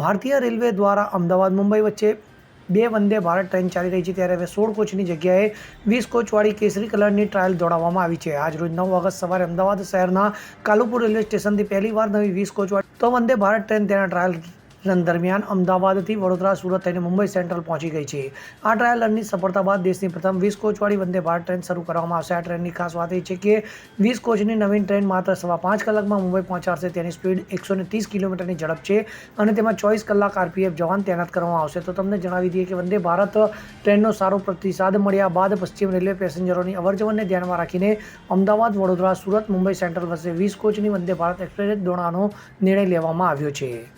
ભારતીય રેલવે દ્વારા અમદાવાદ, મુંબઈ વચ્ચે બે વંદે ભારત ટ્રેન ચાલી રહી છે ત્યારે હવે સોળ કોચની જગ્યાએ વીસ કોચવાળી કેસરી કલરની ટ્રાયલ દોડાવવામાં આવી છે. આજ રોજ નવ ઓગસ્ટ સવારે અમદાવાદ શહેરના કાલુપુર રેલવે સ્ટેશનથી પહેલીવાર નવી વીસ કોચવાળી તો વંદે ભારત ટ્રેન તેના ટ્રાયલ દરમિયાન અમદાવાદથી વડોદરા, સુરત થઈને મુંબઈ સેન્ટ્રલ પહોંચી ગઈ છે. આ ટ્રાયલ રનની સફળતા બાદ દેશની પ્રથમ વીસ કોચવાળી વંદે ભારત ટ્રેન શરૂ કરવામાં આવશે. આ ટ્રેનની ખાસ વાત એ છે કે વીસ કોચની નવીન ટ્રેન માત્ર સવા પાંચ કલાકમાં મુંબઈ પહોંચાડશે. તેની સ્પીડ એકસો ત્રીસ કિલોમીટરની ઝડપ છે અને તેમાં ચોવીસ કલાક આરપીએફ જવાન તૈનાત કરવામાં આવશે. તો તમને જણાવી દઈએ કે વંદે ભારત ટ્રેનનો સારો પ્રતિસાદ મળ્યા બાદ પશ્ચિમ રેલવે પેસેન્જરોની અવરજવરને ધ્યાનમાં રાખીને અમદાવાદ, વડોદરા, સુરત, મુંબઈ સેન્ટ્રલ વચ્ચે વીસ કોચની વંદે ભારત એક્સપ્રેસ દોડાનો નિર્ણય લેવામાં આવ્યો છે.